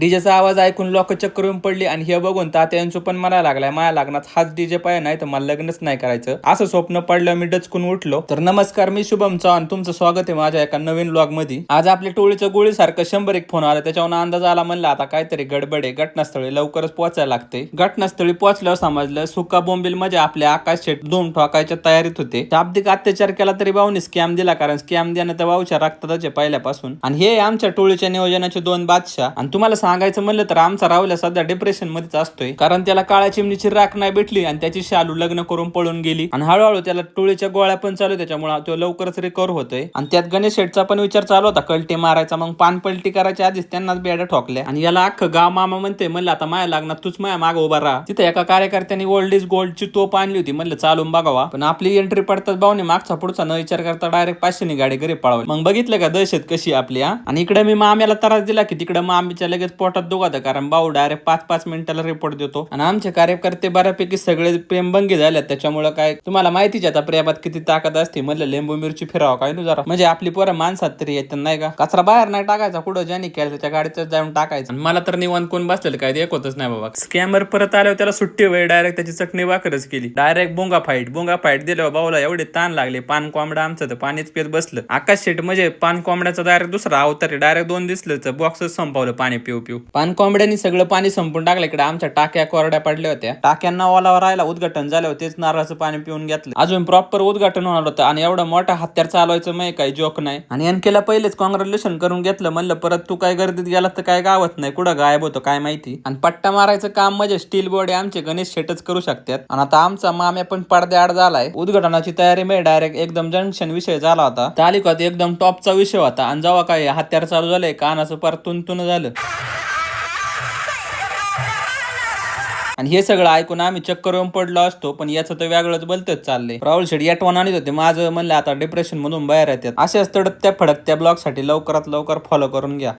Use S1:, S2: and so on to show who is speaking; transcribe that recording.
S1: डीजेचा आवाज ऐकून लोक चक्कर येऊन पडली आणि हे बघून तात्यांचं पण मला लागलाय माझ्या लग्नात हाच डीजे पाहिजे नाही तर मला लग्नच नाही करायचं. असं स्वप्न पडलं मी डचकून उठलो. तर नमस्कार मी शुभम चव्हाण. तुमचं स्वागत आहे माझ्या एका नवीन ब्लॉगमध्ये आज आपल्या टोळीचं गोळीसारखं शंभर एक फोन आला. त्याच्यावर अंदाज आला म्हणलं आता काहीतरी गडबड आहे. घटनास्थळी लवकरच पोहोचायला लागते. घटनास्थळी पोहोचल्यावर समजलं सुका बोंबील म्हणजे आपल्या आकाश शेट दोन ठोकायच्या तयारीत होते. शाब्दिक अत्याचार केला तरी भाऊने स्कॅम दिला कारण स्कॅम देणं तर भाऊच्या रक्तातच पहिल्यापासून. आणि हे आमच्या टोळीच्या नियोजनाचे दोन बादशाह. आणि तुम्हाला सांगायचं म्हणलं तर आमचा राहुल्या सध्या डिप्रेशन मध्येच असतोय. कारण त्याला काळ्या चिमणीची राख नाही भेटली आणि त्याची शालू लग्न करून पळून गेली. आणि हळूहळू त्याला टोळीच्या गोळ्या पण चालू त्याच्यामुळे तो लवकरच रिकवर होतोय. आणि त्यात गणेश शेठचा पण विचार चालू होता कलटी मारायचा. मग पान पलटी करायच्या आधीच त्यांनाच बेड्या ठोकल्या. आणि याला अख्खं गाव मामा म्हणते म्हणलं आता माया लग्नात तूच माया मागं उभा राहा. तिथे एका कार्यकर्त्यांनी ओल्ड इज गोल्डची तोप आणली होती म्हणलं चालून बघावा. पण आपली एंट्री पडतात भाऊने मागचा पुढचा न विचार करता डायरेक्ट पाचशेनी गाडी घरी पळावली. मग बघितलं का दहशत कशी आपली आणि इकडे मी माम्याला त्रास दिला की तिकडे मामीच्या लगेच पोटात दुखात कारण भाऊ डायरेक्ट पाच पाच मिनिटाला रिपोर्ट देतो. आणि आमचे कार्यकर्ते बऱ्यापैकी सगळे प्रेमभंगी झाले त्याच्यामुळे काय तुम्हाला माहितीच आता प्रेमात किती ताकद असते. म्हणलं लिंबू मिरची फिरावं काय ना जरा. म्हणजे आपली पोरं माणसात तरी येतात नाही का? कचरा बाहेर नाही टाकायचा कुठं ज्याने केलं त्याच्या गाडीचं जाऊन टाकायचं. मला तर निवांत कोण बसलेलं काय ते एक होतच नाही बाबा. स्कॅमर परत आल्यावर त्याला सुट्टी वेळ डायरेक्ट त्याची चटणी वाकरच केली. डायरेक्ट बोंगा फाईट बोंगा फाईट दिल्यावर भाऊला एवढे ताण लागले पान कोंबडा आमचं तर पाणीच पेत बसलं. आकाश शेट म्हणजे पान कोंबड्याचा डायरेक्ट दुसरा अवतार डायरेक्ट दोन दिसलं तर बॉक्सच संपवलं पाणी पिऊ. पिऊ. पान कोंबड्यांनी सगळं पाणी संपून टाकलं इकडे. आमच्या टाक्या कोरड्या पडल्या होत्या. टाक्यांना ओलावर राहिला उद्घाटन झालं तेच नारळाचं पाणी पिऊन घेतलं. अजून प्रॉपर उद्घाटन होणार होतं आणि एवढं मोठा हत्यार चालवायचं नाही काही जोक नाही. आणि आणखीला पहिलेच कॉंग्रॅच्युलेशन करून घेतलं. म्हणलं परत तू काय गर्दीत गेला तर काय गावत नाही. कुठं गायब होतो काय माहिती? आणि पट्टा मारायचं काम म्हणजे स्टील बॉडी आमचे गणेश शेटच करू शकतात. आणि आता आमचा माम्या पण पडद्याआड झालाय. उद्घाटनाची तयारी मी डायरेक्ट एकदम जंक्शन विषय झाला होता. तालिकात एकदम टॉपचा विषय होता. आणि जेव्हा काय हत्यार चालू झालंय कानाचं पर तुन झालं. आणि हे सगळं ऐकून आम्ही चक्कर येऊन पडलो असतो पण याचं तर वेगळंच बोलतच चाललंय. राहुल शेड आठवण आणत होते माझं म्हणलं आता डिप्रेशन मधून बाहेर येतात. अशाच तडकत्या फडकत्या ब्लॉगसाठी लवकरात लवकर फॉलो करून घ्या.